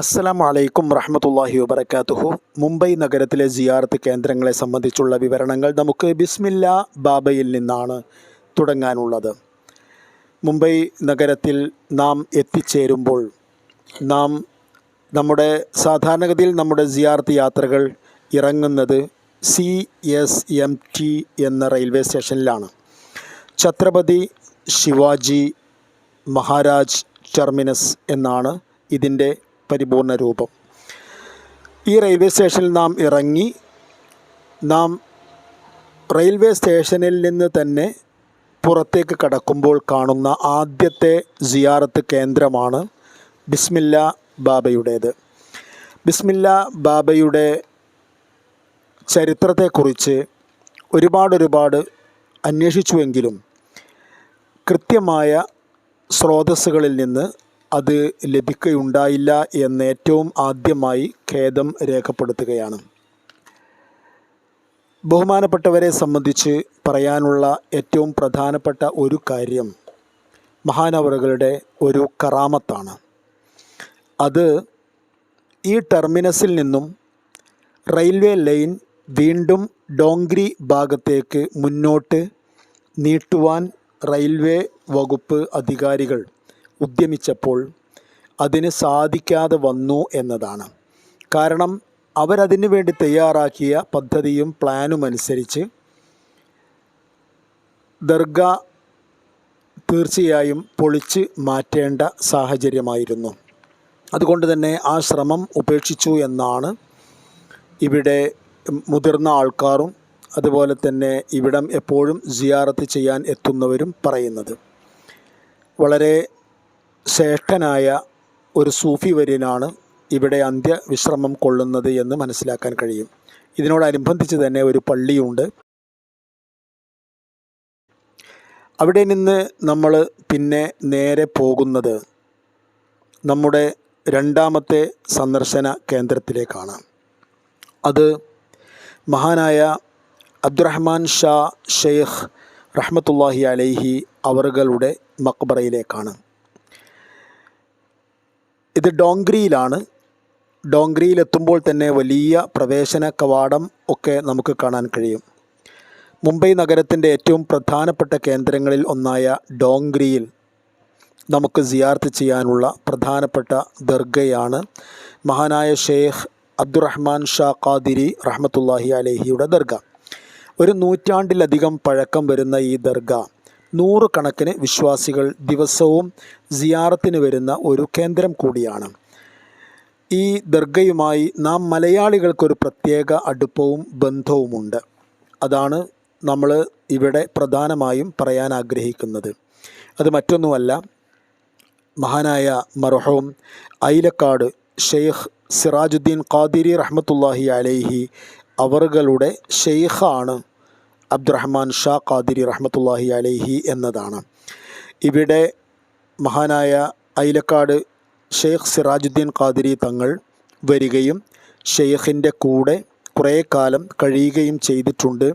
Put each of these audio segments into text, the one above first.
അസ്സലാമു അലൈക്കും വറഹമത്തല്ലാഹി വബർക്കാത്തുഹു മുംബൈ നഗരത്തിലെ സിയാറത്ത് കേന്ദ്രങ്ങളെ സംബന്ധിച്ചുള്ള വിവരണങ്ങൾ നമുക്ക് ബിസ്മില്ല ബാബയിൽ നിന്നാണ് തുടങ്ങാനുള്ളത്. മുംബൈ നഗരത്തിൽ നാം എത്തിച്ചേരുമ്പോൾ നാം നമ്മുടെ സാധാരണഗതിയിൽ നമ്മുടെ സിയാർത്ത് യാത്രകൾ ഇറങ്ങുന്നത് സി എസ് എം ടി എന്ന റെയിൽവേ സ്റ്റേഷനിലാണ്. ഛത്രപതി ശിവാജി മഹാരാജ് ടെർമിനസ് എന്നാണ് ഇതിന്റെ പരിപൂർണ രൂപം. ഈ റെയിൽവേ സ്റ്റേഷനിൽ നാം ഇറങ്ങി നാം റെയിൽവേ സ്റ്റേഷനിൽ നിന്ന് തന്നെ പുറത്തേക്ക് കടക്കുമ്പോൾ കാണുന്ന ആദ്യത്തെ സിയാറത്ത് കേന്ദ്രമാണ് ബിസ്മില്ല ബാബയുടേത്. ബിസ്മില്ല ബാബയുടെ ചരിത്രത്തെക്കുറിച്ച് ഒരുപാട് ഒരുപാട് അന്വേഷിച്ചുവെങ്കിലും കൃത്യമായ സ്രോതസ്സുകളിൽ നിന്ന് അത് ലഭിക്കുകയുണ്ടായില്ല എന്ന് ഏറ്റവും ആദ്യമായി ഖേദം രേഖപ്പെടുത്തുകയാണ്. ബഹുമാനപ്പെട്ടവരെ സംബന്ധിച്ച് പറയാനുള്ള ഏറ്റവും പ്രധാനപ്പെട്ട ഒരു കാര്യം മഹാനവറുകളുടെ ഒരു കറാമത്താണ്. അത് ഈ ടെർമിനസിൽ നിന്നും റെയിൽവേ ലൈൻ വീണ്ടും ഡോങ്ക്രി ഭാഗത്തേക്ക് മുന്നോട്ട് നീട്ടുവാൻ റെയിൽവേ വകുപ്പ് അധികാരികൾ ഉദ്യമിച്ചപ്പോൾ അതിന് സാധിക്കാതെ വന്നു എന്നതാണ്. കാരണം അവരതിനു വേണ്ടി തയ്യാറാക്കിയ പദ്ധതിയും പ്ലാനും അനുസരിച്ച് ദർഗ തീർച്ചയായും പൊളിച്ച് മാറ്റേണ്ട സാഹചര്യമായിരുന്നു. അതുകൊണ്ട് തന്നെ ആ ശ്രമം ഉപേക്ഷിച്ചു എന്നാണ് ഇവിടെ മുതിർന്ന ആൾക്കാരും അതുപോലെ തന്നെ ഇവിടം എപ്പോഴും സിയാറത്ത് ചെയ്യാൻ എത്തുന്നവരും പറയുന്നത്. വളരെ ശ്രേഷ്ഠനായ ഒരു സൂഫി വര്യനാണ് ഇവിടെ അന്ത്യവിശ്രമം കൊള്ളുന്നത് എന്ന് മനസ്സിലാക്കാൻ കഴിയും. ഇതിനോടനുബന്ധിച്ച് തന്നെ ഒരു പള്ളിയുണ്ട്. അവിടെ നിന്ന് നമ്മൾ പിന്നെ നേരെ പോകുന്നത് നമ്മുടെ രണ്ടാമത്തെ സന്ദർശന കേന്ദ്രത്തിലേക്കാണ്. അത് മഹാനായ അബ്ദുറഹ്മാൻ ഷാ ഷെയ്ഖ് റഹ്മത്തുല്ലാഹി അലൈഹി അവറുകളുടെ മക്ബറയിലേക്കാണ്. ഇത് ഡോങ്ക്രിയിലാണ്. ഡോങ്ക്രിയിലെത്തുമ്പോൾ തന്നെ വലിയ പ്രവേശന കവാടം ഒക്കെ നമുക്ക് കാണാൻ കഴിയും. മുംബൈ നഗരത്തിന്റെ ഏറ്റവും പ്രധാനപ്പെട്ട കേന്ദ്രങ്ങളിൽ ഒന്നായ ഡോങ്ക്രിയിൽ നമുക്ക് സിയാർത്ത് ചെയ്യാനുള്ള പ്രധാനപ്പെട്ട ദർഗയാണ്. മഹാനായ ഷെയ്ഖ് അബ്ദുറഹ്മാൻ ഷാ ഖാദിരി റഹ്മത്തുല്ലാഹി അലഹിയുടെ ദർഗ. ഒരു നൂറ്റാണ്ടിലധികം പഴക്കം വരുന്ന ഈ ദർഗ നൂറുകണക്കിന് വിശ്വാസികൾ ദിവസവും സിയാറത്തിന് വരുന്ന ഒരു കേന്ദ്രം കൂടിയാണ്. ഈ ദർഗയുമായി നാം മലയാളികൾക്കൊരു പ്രത്യേക അടുപ്പവും ബന്ധവുമുണ്ട്. അതാണ് നമ്മൾ ഇവിടെ പ്രധാനമായും പറയാൻ ആഗ്രഹിക്കുന്നത്. അത് മറ്റൊന്നുമല്ല മഹാനായ മർഹോം ഐലക്കാട് ഷെയ്ഖ് സിറാജുദ്ദീൻ ഖാദിരി റഹ്മത്തുല്ലാഹി അലൈഹി അവറുകളുടെ ഷെയ്ഖാണ് അബ്ദുറഹ്മാൻ ഷാ ഖാദിരി റഹ്മത്തുല്ലാഹി അലൈഹി എന്നതാണ്. ഇവിടെ മഹാനായ ഐലക്കാട് ഷെയ്ഖ് സിറാജുദ്ദീൻ ഖാദിരി തങ്ങൾ വരികയും ഷെയ്ഖിന്റെ കൂടെ കുറേ കാലം കഴിയുകയും ചെയ്തിട്ടുണ്ട്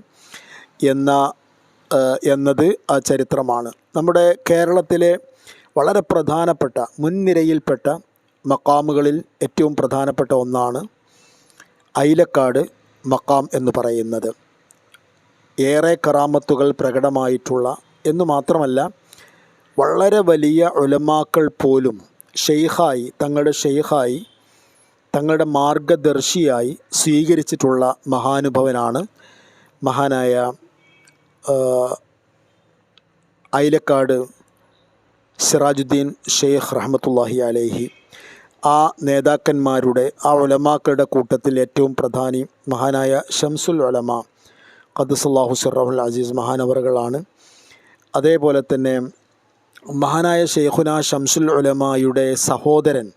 എന്ന എന്നത് ആ ചരിത്രമാണ്. നമ്മുടെ കേരളത്തിലെ വളരെ പ്രധാനപ്പെട്ട മുൻനിരയിൽപ്പെട്ട മക്കാമുകളിൽ ഏറ്റവും പ്രധാനപ്പെട്ട ഒന്നാണ് ഐലക്കാട് മക്കാം എന്ന് പറയുന്നത്. ഏറെ കറാമത്തുകൾ പ്രകടമായിട്ടുള്ള എന്ന് മാത്രമല്ല വളരെ വലിയ ഉലമാക്കൾ പോലും ഷെയ്ഖായി തങ്ങളുടെ ഷെയ്ഖായി തങ്ങളുടെ മാർഗദർശിയായി സ്വീകരിച്ചിട്ടുള്ള മഹാനുഭവനാണ് മഹാനായ ഐലക്കാട് സിറാജുദ്ദീൻ ഷെയ്ഖ് റഹമത്തുല്ലാഹി അലേഹി. ആ നേതാക്കന്മാരുടെ ആ ഉലമാക്കളുടെ കൂട്ടത്തിൽ ഏറ്റവും പ്രധാനി മഹാനായ ഷംസുൽ ഉലമ. ഖദ്സുല്ലാഹു സിറഹുൽ അസീസ് മഹാനവറുകളാണ്. അതേപോലെ തന്നെ മഹാനായ ഷെയ്ഖുന ഷംസുൽ ഉലമായുടെ സഹോദരൻ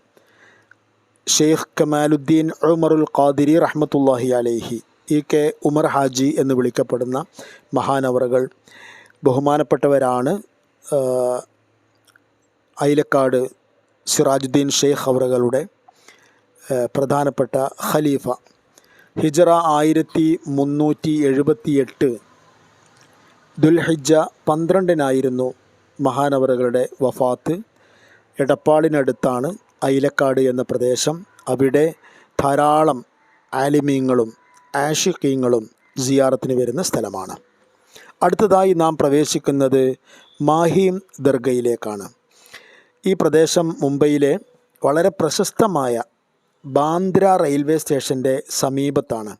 ഷെയ്ഖ് കമാലുദ്ദീൻ ഉമറുൽ ഖാദിരി റഹ്മത്തുല്ലാഹി അലൈഹി ഇ കെ ഉമർ ഹാജി എന്ന് വിളിക്കപ്പെടുന്ന മഹാനവറുകൾ ബഹുമാനപ്പെട്ടവരാണ്. അയിലക്കാട് സിറാജുദ്ദീൻ ഷെയ്ഖ് അവറുകളുടെ പ്രധാനപ്പെട്ട ഖലീഫ. ഹിജറ ആയിരത്തി മുന്നൂറ്റി എഴുപത്തി എട്ട് ദുൽഹിജ പന്ത്രണ്ടിനായിരുന്നു മഹാനവറുകളുടെ വഫാത്ത്. എടപ്പാളിനടുത്താണ് ഐലക്കാട് എന്ന പ്രദേശം. അവിടെ ധാരാളം ആലിമീങ്ങളും ആഷിഖീങ്ങളും സിയാറത്തിന് വരുന്ന സ്ഥലമാണ്. അടുത്തതായി നാം പ്രവേശിക്കുന്നത് മാഹീം ദർഗയിലേക്കാണ്. ഈ പ്രദേശം മുംബൈയിലെ വളരെ പ്രശസ്തമായ ബാന്ദ്ര റെയിൽവേ സ്റ്റേഷന്റെ സമീപത്താണ്.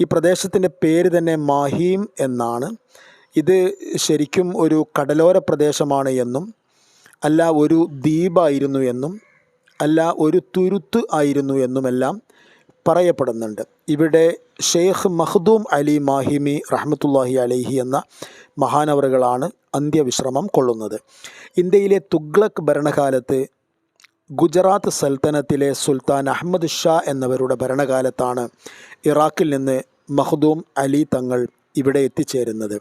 ഈ പ്രദേശത്തിന്റെ പേര് തന്നെ മാഹീം എന്നാണ്. ഇത് ശരിക്കും ഒരു കടലോര പ്രദേശമാണ് എന്നും അല്ല ഒരു ദ്വീപായിരുന്നു എന്നും അല്ല ഒരു തുരുത്ത് ആയിരുന്നു എന്നുമെല്ലാം പറയപ്പെടുന്നുണ്ട്. ഇവിടെ ഷെയ്ഖ് മഹ്ദൂം അലി മാഹിമി റഹ്മത്തുല്ലാഹി അലൈഹി എന്ന മഹാനവറുകളാണ് അന്ത്യവിശ്രമം കൊള്ളുന്നത്. ഇന്ത്യയിലെ തുഗ്ലക് ഭരണകാലത്ത് ഗുജറാത്ത് സൽത്തനത്തിലെ സുൽത്താൻ അഹമ്മദ് ഷാ എന്നവരുടെ ഭരണകാലത്താണ് ഇറാഖിൽ നിന്ന് മഹ്ദൂം അലി തങ്ങൾ ഇവിടെ എത്തിച്ചേരുന്നത്.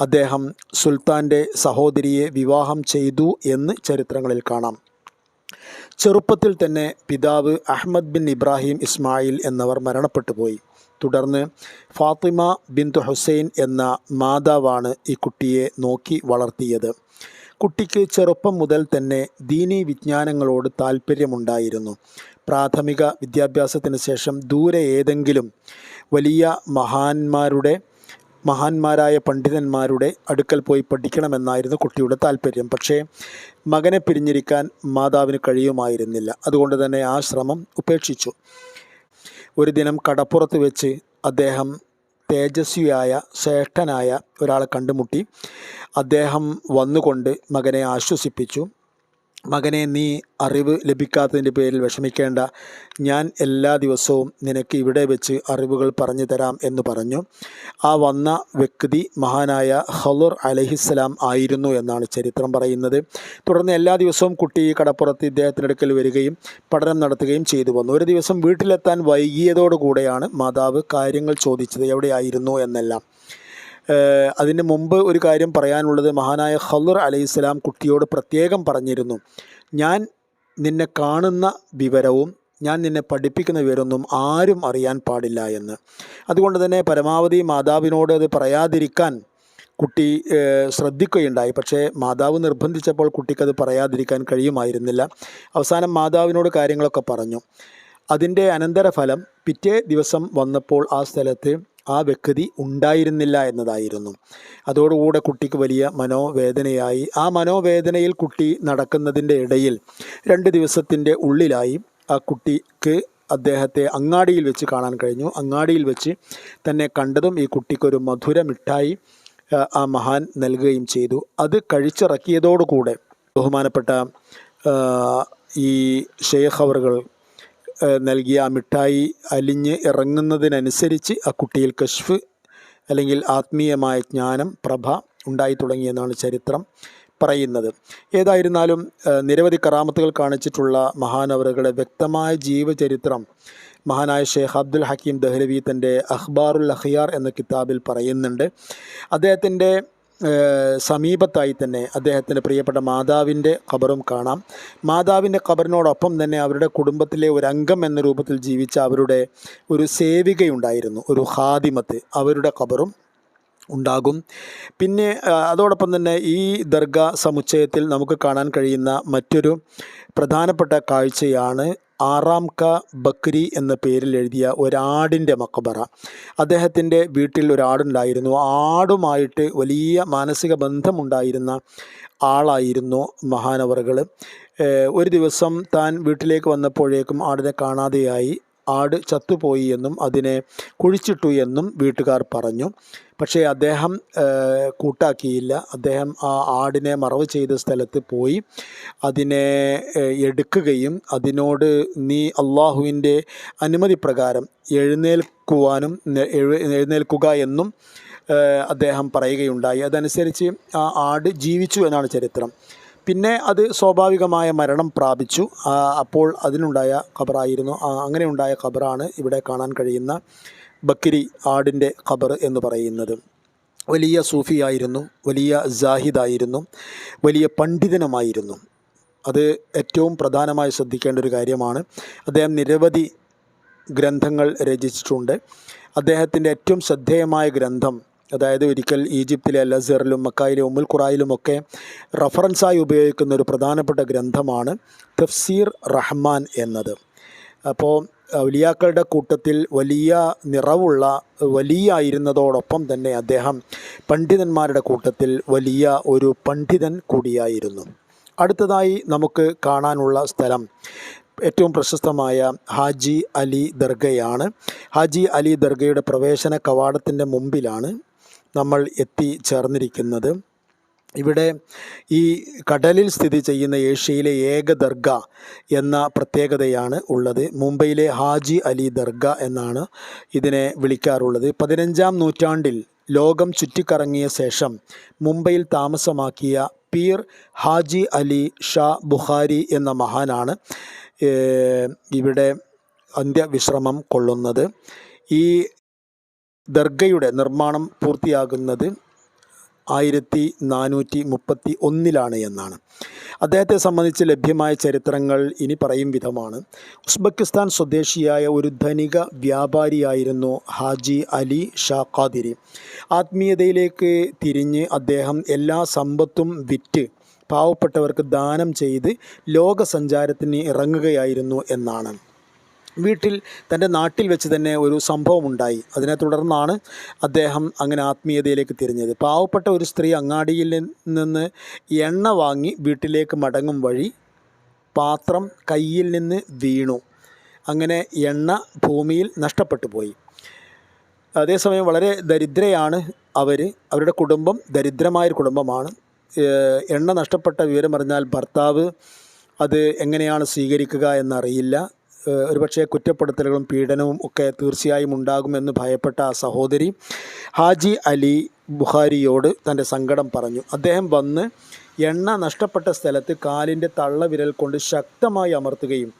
അദ്ദേഹം സുൽത്താന്റെ സഹോദരിയെ വിവാഹം ചെയ്തു എന്ന് ചരിത്രങ്ങളിൽ കാണാം. ചെറുപ്പത്തിൽ തന്നെ പിതാവ് അഹമ്മദ് ബിൻ ഇബ്രാഹിം ഇസ്മായിൽ എന്നവർ മരണപ്പെട്ടു പോയി. തുടർന്ന് ഫാത്തിമ ബിന്ദു ഹുസൈൻ എന്ന മാതാവാണ് ഈ കുട്ടിയെ നോക്കി വളർത്തിയത്. കുട്ടിക്ക് ചെറുപ്പം മുതൽ തന്നെ ദീനി വിജ്ഞാനങ്ങളോട് താല്പര്യമുണ്ടായിരുന്നു പ്രാഥമിക വിദ്യാഭ്യാസത്തിന് ശേഷം ദൂരെ ഏതെങ്കിലും വലിയ മഹാന്മാരുടെ മഹാന്മാരായ പണ്ഡിതന്മാരുടെ അടുക്കൽ പോയി പഠിക്കണമെന്നായിരുന്നു കുട്ടിയുടെ താല്പര്യം പക്ഷേ മകനെ പിരിഞ്ഞിരിക്കാൻ മാതാവിന് കഴിയുമായിരുന്നില്ല. അതുകൊണ്ട് തന്നെ ആ ശ്രമം ഉപേക്ഷിച്ചു. ഒരു ദിനം കടപ്പുറത്ത് വെച്ച് അദ്ദേഹം തേജസ്വിയായ ശ്രേഷ്ഠനായ ഒരാളെ കണ്ടുമുട്ടി. അദ്ദേഹം വന്നുകൊണ്ട് മകനെ ആശ്വസിപ്പിച്ചു. മകനെ നീ അറിവ് ലഭിക്കാത്തതിന്റെ പേരിൽ വിഷമിക്കേണ്ട. ഞാൻ എല്ലാ ദിവസവും നിനക്ക് ഇവിടെ വെച്ച് അറിവുകൾ പറഞ്ഞു തരാം എന്ന് പറഞ്ഞു. ആ വന്ന വ്യക്തി മഹാനായ ഹലുർ അലഹിസ്സലാം ആയിരുന്നു എന്നാണ് ചരിത്രം പറയുന്നത്. തുടർന്ന് എല്ലാ ദിവസവും കുട്ടി കടപ്പുറത്ത് അടുക്കൽ വരികയും പഠനം നടത്തുകയും ചെയ്തു വന്നു. ഒരു ദിവസം വീട്ടിലെത്താൻ വൈകിയതോടുകൂടെയാണ് മാതാവ് കാര്യങ്ങൾ ചോദിച്ചത് എവിടെയായിരുന്നു എന്നെല്ലാം. അതിന് മുമ്പ് ഒരു കാര്യം പറയാനുള്ളത് മഹാനായ ഖലുർ അലൈഹിസ്സലാം കുട്ടിയോട് പ്രത്യേകം പറഞ്ഞിരുന്നു. ഞാൻ നിന്നെ കാണുന്ന വിവരവും ഞാൻ നിന്നെ പഠിപ്പിക്കുന്ന വിവരമൊന്നും ആരും അറിയാൻ പാടില്ല എന്ന്. അതുകൊണ്ട് തന്നെ പരമാവധി മാതാവിനോട് അത് പറയാതിരിക്കാൻ കുട്ടി ശ്രദ്ധിക്കുകയുണ്ടായി. പക്ഷേ മാതാവ് നിർബന്ധിച്ചപ്പോൾ കുട്ടിക്കത് പറയാതിരിക്കാൻ കഴിയുമായിരുന്നില്ല. അവസാനം മാതാവിനോട് കാര്യങ്ങളൊക്കെ പറഞ്ഞു. അതിന്റെ അനന്തരഫലം പിറ്റേ ദിവസം വന്നപ്പോൾ ആ സ്ഥലത്ത് ആ വ്യക്തി ഉണ്ടായിരുന്നില്ല എന്നതായിരുന്നു. അതോടുകൂടെ കുട്ടിക്ക് വലിയ മനോവേദനയായി. ആ മനോവേദനയിൽ കുട്ടി നടക്കുന്നതിന്റെ ഇടയിൽ രണ്ട് ദിവസത്തിന്റെ ഉള്ളിലായി ആ കുട്ടിക്ക് അദ്ദേഹത്തെ അങ്ങാടിയിൽ വെച്ച് കാണാൻ കഴിഞ്ഞു. അങ്ങാടിയിൽ വെച്ച് തന്നെ കണ്ടതും ഈ കുട്ടിക്കൊരു മധുര മിഠായി ആ, മഹാൻ നൽകുകയും ചെയ്തു. അത് കഴിച്ചിറക്കിയതോടുകൂടെ ബഹുമാനപ്പെട്ട ഈ ഷെയ്ഖ് അവറുകൾ നൽകിയ ആ മിഠായി അലിഞ്ഞ് ഇറങ്ങുന്നതിനനുസരിച്ച് ആ കുട്ടിയിൽ കശ്ഫ് അല്ലെങ്കിൽ ആത്മീയമായ ജ്ഞാനം പ്രഭ ഉണ്ടായി തുടങ്ങിയെന്നാണ് ചരിത്രം പറയുന്നത്. ഏതായിരുന്നാലും നിരവധി കറാമത്തുകൾ കാണിച്ചിട്ടുള്ള മഹാനവറുകളുടെ വ്യക്തമായ ജീവചരിത്രം മഹാനായ ഷെയ്ഖ് അബ്ദുൽ ഹക്കീം ദഹ്ലവി തന്റെ അഖ്ബാറുൽ അഖിയാർ എന്ന കിതാബിൽ പറയുന്നുണ്ട്. അദ്ദേഹത്തിന്റെ സമീപത്തായി തന്നെ അദ്ദേഹത്തിന്റെ പ്രിയപ്പെട്ട മാതാവിന്റെ ഖബറും കാണാം. മാതാവിന്റെ ഖബറിനോടൊപ്പം തന്നെ അവരുടെ കുടുംബത്തിലെ ഒരു അംഗം എന്ന രൂപത്തിൽ ജീവിച്ച അവരുടെ ഒരു സേവികയുണ്ടായിരുന്നു ഒരു ഹാദിമത്ത് അവരുടെ ഖബറും ഉണ്ടാകും. പിന്നെ അതോടൊപ്പം തന്നെ ഈ ദർഗ സമുച്ചയത്തിൽ നമുക്ക് കാണാൻ കഴിയുന്ന മറ്റൊരു പ്രധാനപ്പെട്ട കാഴ്ചയാണ് ആറാം ക ബക്രി എന്ന പേരിൽ എഴുതിയ ഒരാടിന്റെ മക്കബറ അദ്ദേഹത്തിന്റെ വീട്ടിൽ ഒരാടുണ്ടായിരുന്നു. ആടുമായിട്ട് വലിയ മാനസിക ബന്ധമുണ്ടായിരുന്ന ആളായിരുന്നു മഹാനവറുകൾ. ഒരു ദിവസം താൻ വീട്ടിലേക്ക് വന്നപ്പോഴേക്കും ആടിനെ കാണാതെയായി. ആട് ചത്തുപോയി എന്നും അതിനെ കുഴിച്ചിട്ടു എന്നും വീട്ടുകാർ പറഞ്ഞു. പക്ഷേ അദ്ദേഹം കൂട്ടാക്കിയില്ല. അദ്ദേഹം ആ ആടിനെ മറവ് ചെയ്ത സ്ഥലത്ത് പോയി. അതിനെ എടുക്കുകയും അതിനോട് നീ അള്ളാഹുവിന്റെ അനുമതി പ്രകാരം എഴുന്നേൽക്കുവാനും എഴുന്നേൽക്കുക എന്നും അദ്ദേഹം പറയുകയുണ്ടായി. അതനുസരിച്ച് ആ ആട് ജീവിച്ചു എന്നാണ് ചരിത്രം. പിന്നെ അത് സ്വാഭാവികമായ മരണം പ്രാപിച്ചു. അപ്പോൾ അതിനുണ്ടായ ഖബറായിരുന്നു. അങ്ങനെ ഉണ്ടായ ഖബറാണ് ഇവിടെ കാണാൻ കഴിയുന്ന ബക്കിരി ആടിന്റെ ഖബർ എന്ന് പറയുന്നത്. വലിയ സൂഫിയായിരുന്നു വലിയ ജാഹിദായിരുന്നു വലിയ പണ്ഡിതനുമായിരുന്നു. അത് ഏറ്റവും പ്രധാനമായി ശ്രദ്ധിക്കേണ്ട ഒരു കാര്യമാണ്. അദ്ദേഹം നിരവധി ഗ്രന്ഥങ്ങൾ രചിച്ചിട്ടുണ്ട്. അദ്ദേഹത്തിന്റെ ഏറ്റവും ശ്രദ്ധേയമായ ഗ്രന്ഥം അതായത് ഒരിക്കൽ ഈജിപ്തിലെ അൽ മക്കായിലെ ഉമ്മുൽ ഖുറായിലുമൊക്കെ റഫറൻസായി ഉപയോഗിക്കുന്ന ഒരു പ്രധാനപ്പെട്ട ഗ്രന്ഥമാണ് തഫ്സീർ റഹ്മാൻ എന്നത്. അപ്പോൾ ഔലിയാക്കളുടെ കൂട്ടത്തിൽ വലിയ നിറവുള്ള വലിയ ആയിരുന്നതോടൊപ്പം തന്നെ അദ്ദേഹം പണ്ഡിതന്മാരുടെ കൂട്ടത്തിൽ വലിയ ഒരു പണ്ഡിതൻ കൂടിയായിരുന്നു. അടുത്തതായി നമുക്ക് കാണാനുള്ള സ്ഥലം ഏറ്റവും പ്രശസ്തമായ ഹാജി അലി ദർഗയാണ്. ഹാജി അലി ദർഗയുടെ പ്രവേശന കവാടത്തിന്റെ മുമ്പിലാണ് നമ്മൾ എത്തിച്ചേർന്നിരിക്കുന്നത് ഇവിടെ ഈ കടലിൽ സ്ഥിതി ചെയ്യുന്ന ഏഷ്യയിലെ ഏക ദർഗ എന്ന പ്രത്യേകതയാണ് ഉള്ളത്. മുംബൈയിലെ ഹാജി അലി ദർഗ എന്നാണ് ഇതിനെ വിളിക്കാറുള്ളത്. പതിനഞ്ചാം നൂറ്റാണ്ടിൽ ലോകം ചുറ്റിക്കറങ്ങിയ ശേഷം മുംബൈയിൽ താമസമാക്കിയ പീർ ഹാജി അലി ഷാ ബുഖാരി എന്ന മഹാനാണ് ഇവിടെ അന്ത്യവിശ്രമം കൊള്ളുന്നത്. ഈ ദർഗയുടെ നിർമ്മാണം പൂർത്തിയാകുന്നത് ആയിരത്തി നാനൂറ്റി മുപ്പത്തി ഒന്നിലാണ് എന്നാണ്. അദ്ദേഹത്തെ സംബന്ധിച്ച് ലഭ്യമായ ചരിത്രങ്ങൾ ഇനി പറയും വിധമാണ്. ഉസ്ബെക്കിസ്ഥാൻ സ്വദേശിയായ ഒരു ധനിക വ്യാപാരിയായിരുന്നു ഹാജി അലി ഷാ ഖാദിരി. ആത്മീയതയിലേക്ക് തിരിഞ്ഞ് അദ്ദേഹം എല്ലാ സമ്പത്തും വിറ്റ് പാവപ്പെട്ടവർക്ക് ദാനം ചെയ്ത് ലോകസഞ്ചാരത്തിന് ഇറങ്ങുകയായിരുന്നു എന്നാണ്. വീട്ടിൽ തന്റെ നാട്ടിൽ വെച്ച് തന്നെ ഒരു സംഭവം ഉണ്ടായി അതിനെ തുടർന്നാണ് അദ്ദേഹം അങ്ങനെ ആത്മീയതയിലേക്ക് തിരിഞ്ഞത്. പാവപ്പെട്ട ഒരു സ്ത്രീ അങ്ങാടിയിൽ നിന്ന് എണ്ണ വാങ്ങി വീട്ടിലേക്ക് മടങ്ങും വഴി പാത്രം കയ്യിൽ നിന്ന് വീണു. അങ്ങനെ എണ്ണ ഭൂമിയിൽ നഷ്ടപ്പെട്ടു പോയി. അതേസമയം വളരെ ദരിദ്രയാണ് അവർ അവരുടെ കുടുംബം ദരിദ്രമായൊരു കുടുംബമാണ്. എണ്ണ നഷ്ടപ്പെട്ട വിവരം അറിഞ്ഞാൽ ഭർത്താവ് അത് എങ്ങനെയാണ് സ്വീകരിക്കുക എന്നറിയില്ല. ഒരുപക്ഷെ കുറ്റപ്പെടുത്തലുകളും പീഡനവും ഒക്കെ തീർച്ചയായും ഉണ്ടാകുമെന്ന് ഭയപ്പെട്ട ആ സഹോദരി ഹാജി അലി ബുഹാരിയോട് തന്റെ സങ്കടം പറഞ്ഞു. അദ്ദേഹം വന്ന് എണ്ണ നഷ്ടപ്പെട്ട സ്ഥലത്ത് കാലിന്റെ തള്ളവിരൽ കൊണ്ട് ശക്തമായി അമർത്തുകയും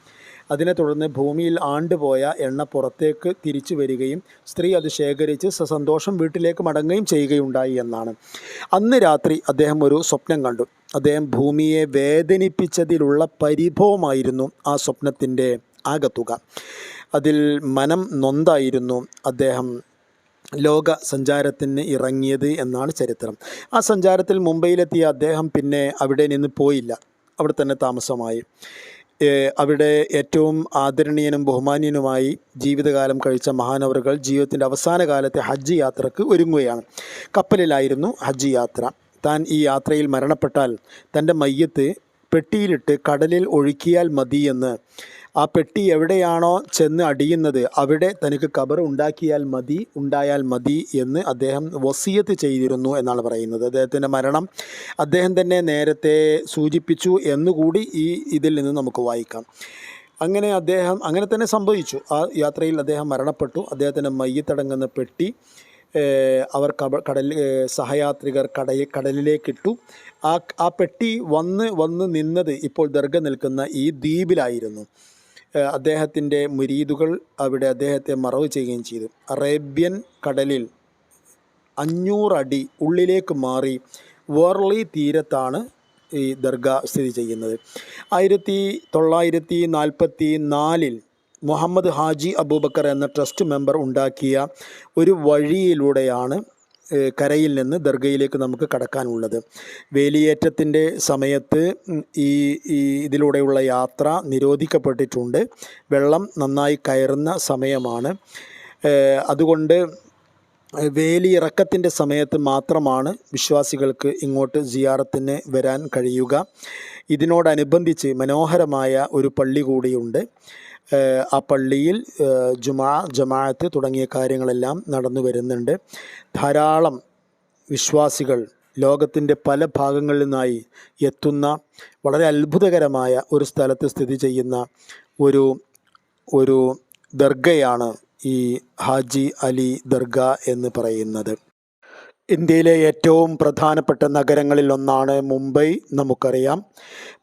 അതിനെ തുടർന്ന് ഭൂമിയിൽ ആണ്ടുപോയ എണ്ണ പുറത്തേക്ക് തിരിച്ചു വരികയും സ്ത്രീ അത് ശേഖരിച്ച് സസന്തോഷം വീട്ടിലേക്ക് മടങ്ങുകയും ചെയ്യുകയുണ്ടായി എന്നാണ്. അന്ന് രാത്രി അദ്ദേഹം ഒരു സ്വപ്നം കണ്ടു. അദ്ദേഹം ഭൂമിയെ വേദനിപ്പിച്ചതിലുള്ള പരിഭവമായിരുന്നു ആ സ്വപ്നത്തിന്റെ ആകത്തുക. അതിൽ മനം നൊന്തായിരുന്നു അദ്ദേഹം ലോക സഞ്ചാരത്തിന് ഇറങ്ങിയത് എന്നാണ് ചരിത്രം. ആ സഞ്ചാരത്തിൽ മുംബൈയിലെത്തിയ അദ്ദേഹം പിന്നെ അവിടെ നിന്ന് പോയില്ല. അവിടെ തന്നെ താമസമായി. അവിടെ ഏറ്റവും ആദരണീയനും ബഹുമാന്യനുമായി ജീവിതകാലം കഴിച്ച മഹാനവറുകൾ ജീവിതത്തിന്റെ അവസാന കാലത്തെ ഹജ്ജ് യാത്രയ്ക്ക് ഒരുങ്ങുകയാണ്. കപ്പലിലായിരുന്നു ഹജ്ജ് യാത്ര. താൻ ഈ യാത്രയിൽ മരണപ്പെട്ടാൽ തന്റെ മയ്യത്ത് പെട്ടിയിലിട്ട് കടലിൽ ഒഴുക്കിയാൽ മതിയെന്ന്. ആ പെട്ടി എവിടെയാണോ ചെന്ന് അടിയുന്നത് അവിടെ തനിക്ക് കബർ ഉണ്ടാക്കിയാൽ മതി ഉണ്ടായാൽ മതി എന്ന് അദ്ദേഹം വസീയത്ത് ചെയ്തിരുന്നു എന്നാണ് പറയുന്നത്. അദ്ദേഹത്തിന്റെ മരണം അദ്ദേഹം തന്നെ നേരത്തെ സൂചിപ്പിച്ചു എന്നുകൂടി ഈ ഇതിൽ നിന്ന് നമുക്ക് വായിക്കാം. അങ്ങനെ അദ്ദേഹം അങ്ങനെ തന്നെ സംഭവിച്ചു. ആ യാത്രയിൽ അദ്ദേഹം മരണപ്പെട്ടു. അദ്ദേഹത്തിന്റെ മയ്യത്തടങ്ങുന്ന പെട്ടി അവർ കടൽ സഹയാത്രികർ കടയിൽ കടലിലേക്കിട്ടു. ആ ആ പെട്ടി വന്ന് വന്ന് നിന്നത് ഇപ്പോൾ ദർഗ നിൽക്കുന്ന ഈ ദ്വീപിലായിരുന്നു. അദ്ദേഹത്തിന്റെ മുരീദുകൾ അവിടെ അദ്ദേഹത്തെ മറവ് ചെയ്യുകയും ചെയ്തു. അറേബ്യൻ കടലിൽ അഞ്ഞൂറടി ഉള്ളിലേക്ക് മാറി വേർലി തീരത്താണ് ഈ ദർഗ സ്ഥിതി ചെയ്യുന്നത്. ആയിരത്തി തൊള്ളായിരത്തി നാൽപ്പത്തി നാലിൽ മുഹമ്മദ് ഹാജി അബൂബക്കർ എന്ന ട്രസ്റ്റ് മെമ്പർ ഉണ്ടാക്കിയ ഒരു വഴിയിലൂടെയാണ് കരയിൽ നിന്ന് ദർഗയിലേക്ക് നമുക്ക് കടക്കാനുള്ളത്. വേലിയേറ്റത്തിന്റെ സമയത്ത് ഈ ഈ ഇതിലൂടെയുള്ള യാത്ര നിരോധിക്കപ്പെട്ടിട്ടുണ്ട്. വെള്ളം നന്നായി കയറുന്ന സമയമാണ്. അതുകൊണ്ട് വേലി വേലിയിറക്കത്തിന്റെ സമയത്ത് മാത്രമാണ് വിശ്വാസികൾക്ക് ഇങ്ങോട്ട് സിയാറത്തിന് വരാൻ കഴിയുക. ഇതിനോടനുബന്ധിച്ച് മനോഹരമായ ഒരു പള്ളി കൂടിയുണ്ട്. ആ പള്ളിയിൽ ജുമാ ജമാഅത്ത് തുടങ്ങിയ കാര്യങ്ങളെല്ലാം നടന്നു വരുന്നുണ്ട്. ധാരാളം വിശ്വാസികൾ ലോകത്തിന്റെ പല ഭാഗങ്ങളിൽ നിന്നായി എത്തുന്ന വളരെ അത്ഭുതകരമായ ഒരു സ്ഥലത്ത് സ്ഥിതി ചെയ്യുന്ന ഒരു ഒരു ദർഗയാണ് ഈ ഹാജി അലി ദർഗ എന്ന് പറയുന്നത്. ഇന്ത്യയിലെ ഏറ്റവും പ്രധാനപ്പെട്ട നഗരങ്ങളിൽ ഒന്നാണ് മുംബൈ. നമുക്കറിയാം.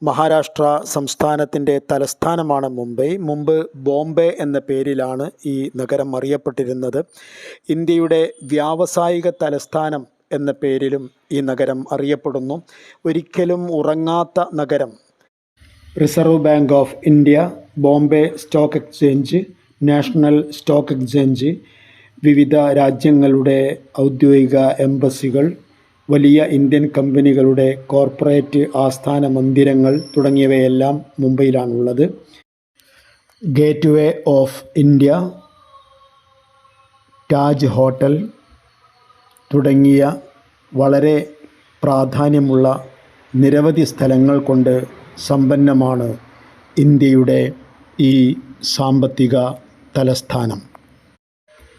മഹാരാഷ്ട്ര സംസ്ഥാനത്തിന്റെ തലസ്ഥാനമാണ് മുംബൈ. മുമ്പ് ബോംബെ എന്ന പേരിലാണ് ഈ നഗരം അറിയപ്പെട്ടിരുന്നത്. ഇന്ത്യയുടെ വ്യാവസായിക തലസ്ഥാനം എന്ന പേരിലും ഈ നഗരം അറിയപ്പെടുന്നു. ഒരിക്കലും ഉറങ്ങാത്ത നഗരം. Reserve bank of India Bombay stock exchange national stock exchange വിവിധ രാജ്യങ്ങളുടെ ഔദ്യോഗിക എംബസികൾ വലിയ ഇന്ത്യൻ കമ്പനികളുടെ കോർപ്പറേറ്റ് ആസ്ഥാന മന്ദിരങ്ങൾ തുടങ്ങിയവയെല്ലാം മുംബൈയിലാണുള്ളത്. Gateway of India Taj hotel തുടങ്ങിയ വളരെ പ്രാധാന്യമുള്ള നിരവധി സ്ഥലങ്ങൾ കൊണ്ട് സമ്പന്നമാണ് ഇന്ത്യയുടെ ഈ സാമ്പത്തിക തലസ്ഥാനം.